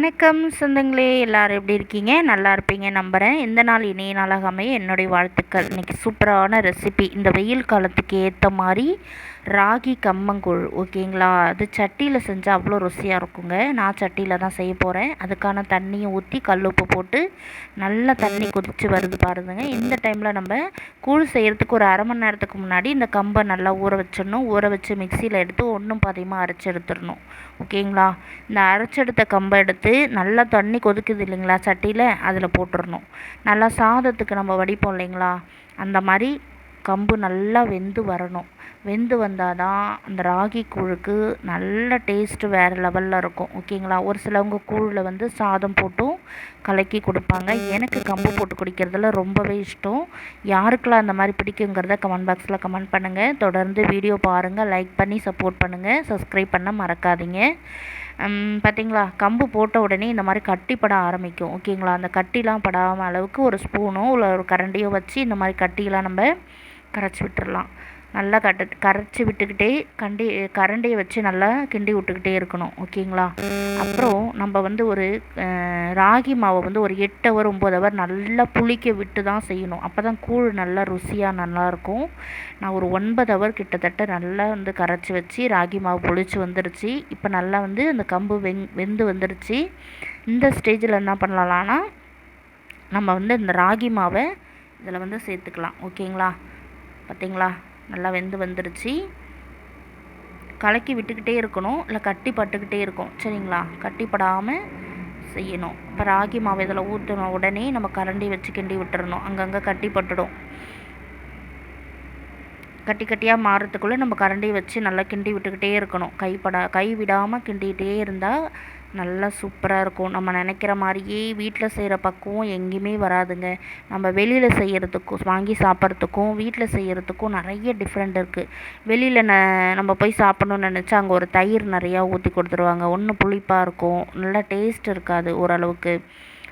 வணக்கம் சொந்தங்களே எல்லோரும் எப்படி இருக்கீங்க? நல்லா இருப்பீங்க நம்புகிறேன் இந்த நாள் இணைய நாளாக அமைய என்னுடைய வாழ்த்துக்கள். இன்றைக்கி சூப்பரான ரெசிபி இந்த வெயில் காலத்துக்கு ஏற்ற மாதிரி ராகி கம்மங்கூழ். ஓகேங்களா? அது சட்டியில் செஞ்சால் அவ்வளோ ருசியாக இருக்குங்க. நான் சட்டியில் தான் செய்ய போகிறேன் அதுக்கான தண்ணியை ஊற்றி கல் உப்பு போட்டு நல்லா தண்ணி கொதித்து வருது பாருங்க. இந்த டைமில் நம்ம கூழ் செய்கிறதுக்கு ஒரு அரை மணி நேரத்துக்கு முன்னாடி இந்த கம்பை நல்லா ஊற வச்சிடணும். ஊற வச்சு மிக்சியில் எடுத்து ஒன்றும் பாதியமாக அரைச்சி எடுத்துடணும். ஓகேங்களா? இந்த அரைச்செடுத்த கம்பை எடுத்து நல்லா தண்ணி கொதிக்குது இல்லைங்களா சட்டியில்? அதில் போட்டுடணும் நல்லா சாதத்துக்கு நம்ம வடிப்போம் இல்லைங்களா? அந்த மாதிரி கம்பு நல்லா வெந்து வரணும். வெந்து வந்தால் தான் அந்த ராகி கூழுக்கு நல்ல டேஸ்ட்டு வேறு லெவலில் இருக்கும். ஓகேங்களா? ஒரு சிலவங்க கூழில் வந்து சாதம் போட்டும் கலக்கி கொடுப்பாங்க. எனக்கு கம்பு போட்டு குடிக்கிறதுல ரொம்பவே இஷ்டம். யாருக்கெல்லாம் அந்த மாதிரி பிடிக்குங்கிறத கமெண்ட் பாக்ஸில் கமெண்ட் பண்ணுங்கள் தொடர்ந்து வீடியோ பாருங்கள் லைக் பண்ணி சப்போர்ட் பண்ணுங்கள் சப்ஸ்கிரைப் பண்ண மறக்காதீங்க. பார்த்திங்களா கம்பு போட்ட உடனே இந்த மாதிரி கட்டி பட ஆரம்பிக்கும். ஓகேங்களா? அந்த கட்டிலாம் படாமல் அளவுக்கு ஒரு ஸ்பூனோ இல்லை ஒரு கரண்டியோ வச்சு இந்த மாதிரி கட்டிலாம் நம்ம கரைச்சி விட்டுடலாம் நல்லா கட்ட கரைச்சி விட்டுக்கிட்டே கண்டி கரண்டியை வச்சு நல்லா கிண்டி விட்டுக்கிட்டே இருக்கணும் ஓகேங்களா? அப்புறம் நம்ம வந்து ஒரு ராகி மாவை வந்து ஒரு எட்டு ஹவர் ஒம்பது ஹவர் நல்லா புளிக்க விட்டு தான் செய்யணும். அப்போ தான் கூழ் நல்லா ருசியாக நல்லாயிருக்கும். நான் ஒரு ஒன்பது ஹவர் கிட்டத்தட்ட நல்லா வந்து கரைச்சி வச்சு ராகி மாவு புளிச்சு வந்துருச்சு. இப்போ நல்லா வந்து அந்த கம்பு வெங் வெந்து வந்துருச்சு. இந்த ஸ்டேஜில் என்ன பண்ணலாம்னா நம்ம வந்து இந்த ராகி மாவை இதில் வந்து சேர்த்துக்கலாம் ஓகேங்களா? பார்த்தீங்களா நல்லா வெந்து வந்துடுச்சு கலக்கி விட்டுக்கிட்டே இருக்கணும். இல்லை கட்டி பட்டுக்கிட்டே இருக்கும் சரிங்களா? கட்டிப்படாமல் செய்யணும். இப்போ ராகி மாவு இதில் ஊற்றின உடனே நம்ம கரண்டி வச்சு கிண்டி விட்டுறணும். அங்கங்கே கட்டி பட்டுடும். கட்டி கட்டியாக மாறுறதுக்குள்ளே நம்ம கரண்டி வச்சு நல்லா கிண்டி விட்டுக்கிட்டே இருக்கணும். கைப்படா கை விடாமல் கிண்டிகிட்டே இருந்தால் நல்லா சூப்பராக இருக்கும். நம்ம நினைக்கிற மாதிரியே வீட்டில் செய்கிற பக்குவம் எங்கேயுமே வராதுங்க. நம்ம வெளியில் செய்கிறதுக்கும் வாங்கி சாப்பிட்றதுக்கும் வீட்டில் செய்கிறதுக்கும் நிறைய டிஃப்ரெண்ட் இருக்குது வெளியில் ந நம்ம போய் சாப்பிட்ணுன்னு நினச்சா அங்கே ஒரு தயிர் நிறையா ஊற்றி கொடுத்துருவாங்க. ஒன்று புளிப்பாக இருக்கும். நல்லா டேஸ்ட் இருக்காது ஓரளவுக்கு.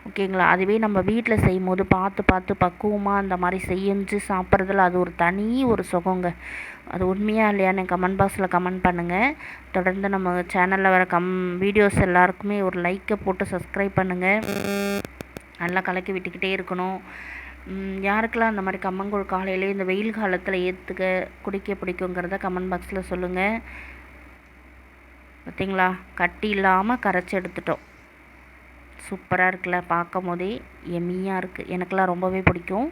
ஓகேங்களா? அதுவே நம்ம வீட்டில் செய்யும் போது பார்த்து பார்த்து பக்குவமாக அந்த மாதிரி செஞ்சு சாப்பிட்றதுல அது ஒரு தனி ஒரு சுகங்க. அது உண்மையாக இல்லையான்னு கமெண்ட் பாக்ஸில் கமெண்ட் பண்ணுங்கள் தொடர்ந்து நம்ம சேனலில் வர கம் வீடியோஸ் எல்லாருக்குமே ஒரு லைக்கை போட்டு சப்ஸ்கிரைப் பண்ணுங்கள் நல்லா கலக்கி விட்டுக்கிட்டே இருக்கணும். யாருக்கெல்லாம் அந்த மாதிரி கம்மங்கூழ் காலையிலே இந்த வெயில் காலத்தில் ஏற்றுக்க குடிக்க பிடிக்குங்கிறத கமெண்ட் பாக்ஸில் சொல்லுங்கள் பார்த்தீங்களா கட்டி இல்லாமல் கரைச்சி எடுத்துட்டோம். சூப்பராக இருக்குல்ல பார்க்கும் போதே எம்மியாக இருக்குது எனக்கெல்லாம் ரொம்பவே பிடிக்கும்.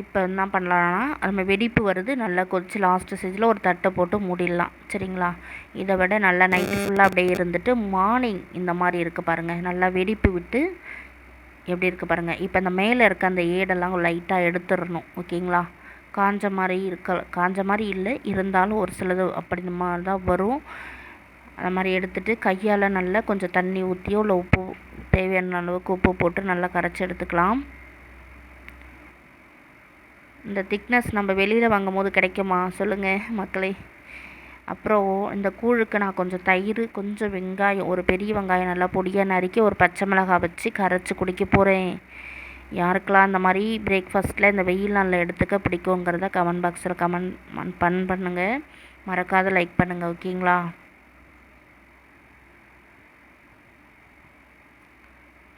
இப்போ என்ன பண்ணலான்னா நம்ம வெடிப்பு வருது நல்லா கொதிச்சு லாஸ்ட்டு ஸ்டேஜில் ஒரு தட்டை போட்டு மூடிடலாம். சரிங்களா? இதை விட நல்லா நைட்டு ஃபுல்லாக அப்படியே இருந்துட்டு மார்னிங் இந்த மாதிரி இருக்குது பாருங்கள் நல்லா வெடிப்பு விட்டு எப்படி இருக்குது பாருங்கள் இப்போ இந்த மேலே இருக்க அந்த ஏடெல்லாம் லைட்டாக எடுத்துடணும். ஓகேங்களா? காஞ்ச மாதிரி இருக்க காஞ்ச மாதிரி இல்லை. இருந்தாலும் ஒரு சிலது அப்படி மாதிரி தான் வரும். அந்த மாதிரி எடுத்துகிட்டு கையால் நல்லா கொஞ்சம் தண்ணி ஊற்றியோ இல்லை உப்பு தேவையான அளவுக்கு உப்பு போட்டு நல்லா கரைச்சி எடுத்துக்கலாம். இந்த திக்னஸ் நம்ம வெளியில் வாங்கும் போது கிடைக்குமா? சொல்லுங்கள் மக்களே. அப்புறம் இந்த கூழுக்கு நான் கொஞ்சம் தயிர் கொஞ்சம் வெங்காயம் ஒரு பெரிய வெங்காயம் நல்லா பொடியாக நறுக்கி ஒரு பச்சை மிளகாய் வச்சு கரைச்சி குடிக்க போகிறேன் யாருக்கெல்லாம் அந்த மாதிரி பிரேக்ஃபாஸ்ட்டில் இந்த வெயில் நாளில் எடுத்துக்க பிடிக்குங்கிறத கமெண்ட் பாக்ஸில் கமெண்ட் பண் பண்ணுங்கள் மறக்காத லைக் பண்ணுங்கள் ஓகேங்களா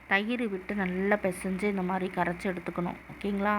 தயிர் விட்டு நல்லா பிசைஞ்சு இந்த மாதிரி கரைச்சி எடுத்துக்கணும். ஓகேங்களா?